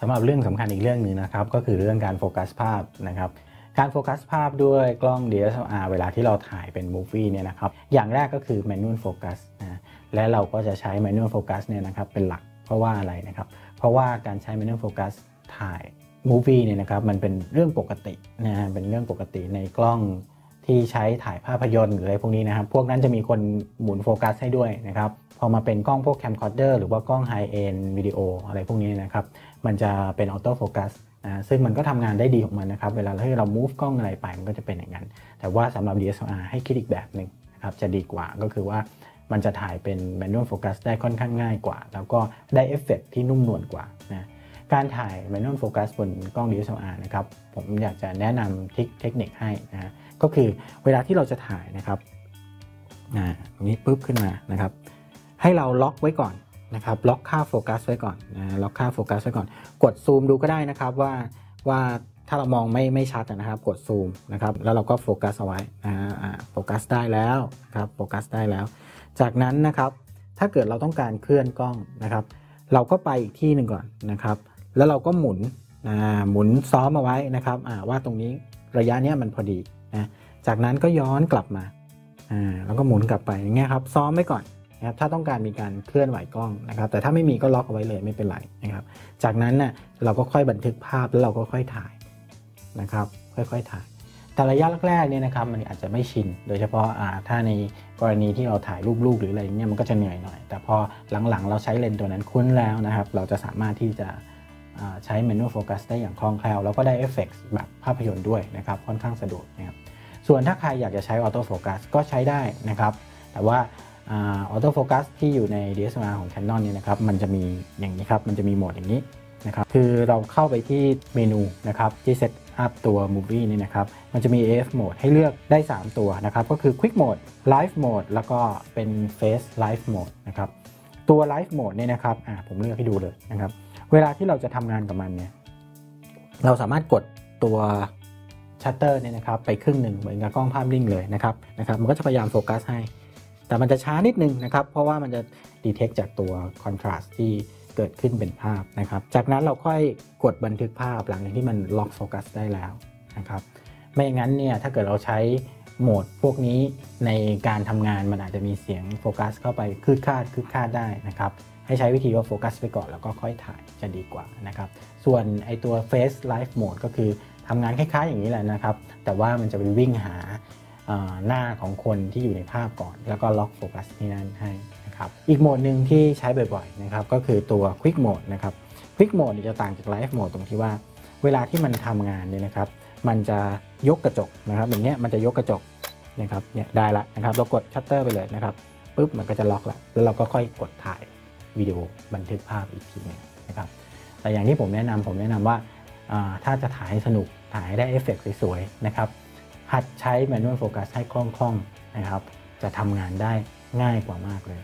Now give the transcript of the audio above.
สำหรับเรื่องสำคัญอีกเรื่องหนึ่งนะครับ ก็คือเรื่องการโฟกัสภาพนะครับการโฟกัสภาพด้วยกล้อง DSLR เวลาที่เราถ่ายเป็นมูฟี่เนี่ยนะครับ อย่างแรกก็คือ manual focus นะและเราก็จะใช้ manual focus เนี่ยนะครับเป็นหลักเพราะว่าอะไรนะครับ เพราะว่าการใช้ manual focus ถ่ายมูฟี่เนี่ยนะครับมันเป็นเรื่องปกตินะเป็นเรื่องปกติในกล้อง ที่ใช้ถ่ายภาพยนตร์หรืออะไรพวกนี้นะครับ พวกนั้นจะมีคนหมุนโฟกัสให้ด้วยนะครับ พอมาเป็นกล้องพวกแคมคอร์เดอร์หรือว่ากล้องไฮเอ็นวิดีโออะไรพวกนี้นะครับ มันจะเป็นออโต้โฟกัสนะซึ่งมันก็ทำงานได้ดีของมันนะครับ เวลาที่เรา move กล้องอะไรไปมันก็จะเป็นอย่างนั้น แต่ว่าสำหรับ DSLR ให้คิดอีกแบบหนึ่งนะครับ จะดีกว่าก็คือว่ามันจะถ่ายเป็น manual focus ได้ค่อนข้างง่ายกว่า แล้วก็ได้เอฟเฟกที่นุ่มนวลกว่านะ การถ่าย manual focus บนกล้อง DSLR นะครับ ผมอยากจะแนะนำทิคเทคนิคให้นะก็คือเวลาที่เราจะถ่ายนะครับนะตรงนี้ปุ๊บขึ้นมานะครับ ให้เราล็อกไว้ก่อนนะครับ ล็อกค่าโฟกัสไว้ก่อนนะล็อกค่าโฟกัสไว้ก่อน กดซูมดูก็ได้นะครับว่าว่าถ้าเรามองไม่ไม่ชัดนะครับ กดซูมนะครับ แล้วเราก็โฟกัสเอาไว้นะโฟกัสได้แล้วครับโฟกัสได้แล้ว จากนั้นนะครับ ถ้าเกิดเราต้องการเคลื่อนกล้องนะครับ เราก็ไปอีกที่หนึ่งก่อนนะครับ แล้วเราก็หมุนหมุนซ้อมเอาไว้นะครับว่าตรงนี้ระยะนี้มันพอดีนะจากนั้นก็ย้อนกลับมาแล้วก็หมุนกลับไปอย่างเงี้ยครับซ้อมไว้ก่อนนะครับถ้าต้องการมีการเคลื่อนไหวกล้องนะครับ แต่ถ้าไม่มีก็ล็อกเอาไว้เลยไม่เป็นไรนะครับ จากนั้นนะ่ยเราก็ค่อยบันทึกภาพแล้วเราก็ค่อยถ่ายนะครับ ค่อยๆถ่าย แต่ระยะแรกๆเนี่ยนะครับมันอาจจะไม่ชิน โดยเฉพาะถ้าในกรณีที่เราถ่ายรูปลูกหรืออะไรเงี้ยมันก็จะเหนื่อยหน่อย แต่พอหลังๆ เราใช้เลนส์ตัวนั้นคุ้นแล้วนะครับ เราจะสามารถที่จะ ใช้ manual focus ได้อย่างคล่องแคล่ว แล้วก็ได้เอฟเฟกต์แบบภาพยนตร์ด้วยนะครับค่อนข้างสะดวกนะครับส่วนถ้าใครอยากจะใช้ออโต้โฟกัสก็ใช้ได้นะครับ แต่ว่าออโต้โฟกัสที่อยู่ใน DSLR ของ Canon นี่นะครับมันจะมีอย่างนี้ครับ มันจะมีโหมดอย่างนี้นะครับคือเราเข้าไปที่เมนูนะครับที่เซตอัพตัว Movie นี่นะครับมันจะมี AF Mode ให้เลือกได้ 3 ตัวนะครับก็คือ Quick Mode Live Mode แล้วก็เป็น Face Live Mode นะครับตัว Live Mode เนี่ยนะครับอ่าผมเลือกให้ดูเลยนะครับ เวลาที่เราจะทำงานกับมันเนี่ยเราสามารถกดตัวชัตเตอร์เนี่ยนะครับไปครึ่งหนึ่งเหมือนกับกล้องภาพนิ่งเลยนะครับนะครับมันก็จะพยายามโฟกัสให้ แต่มันจะช้านิดนึงนะครับ เพราะว่ามันจะดีเทคจากตัวคอนทราสต์ที่เกิดขึ้นเป็นภาพนะครับ จากนั้นเราค่อยกดบันทึกภาพหลังจากที่มันล็อกโฟกัสได้แล้วนะครับไม่อย่างนั้นเนี่ยถ้าเกิดเราใช้โหมดพวกนี้ในการทำงานมันอาจจะมีเสียงโฟกัสเข้าไปคืดคาดคืดคาดได้นะครับ ให้ใช้วิธีว่าโฟกัสไปก่อนแล้วก็ค่อยถ่ายจะดีกว่านะครับส่วนไอตัว Face Live Mode ก็คือทำงานคล้ายๆอย่างนี้แหละนะครับ แต่ว่ามันจะไปวิ่งหาหน้าของคนที่อยู่ในภาพก่อน แล้วก็ล็อกโฟกัสที่นั่นให้นะครับอีกโหมดหนึ่งที่ใช้บ่อยๆนะครับก็คือตัว Quick Mode นะครับ Quick Mode จะต่างจาก Live Mode ตรงที่ว่า เวลาที่มันทำงานเนี่ยนะครับมันจะยกกระจกนะครับอย่างเงี้ยมันจะยกกระจกนะครับเนี่ยได้ละนะครับเรากดชัตเตอร์ไปเลยนะครับปุ๊บมันก็จะล็อกละแล้วเราก็ค่อยกดถ่าย วิดีโอบันทึกภาพอีกทีนึงนะครับแต่อย่างที่ผมแนะนำผมแนะนำว่าถ้าจะถ่ายให้สนุกถ่ายได้เอฟเฟกต์สวยๆนะครับหัดใช้แมนนวลโฟกัสให้คล่องๆนะครับ จะทำงานได้ง่ายกว่ามากเลย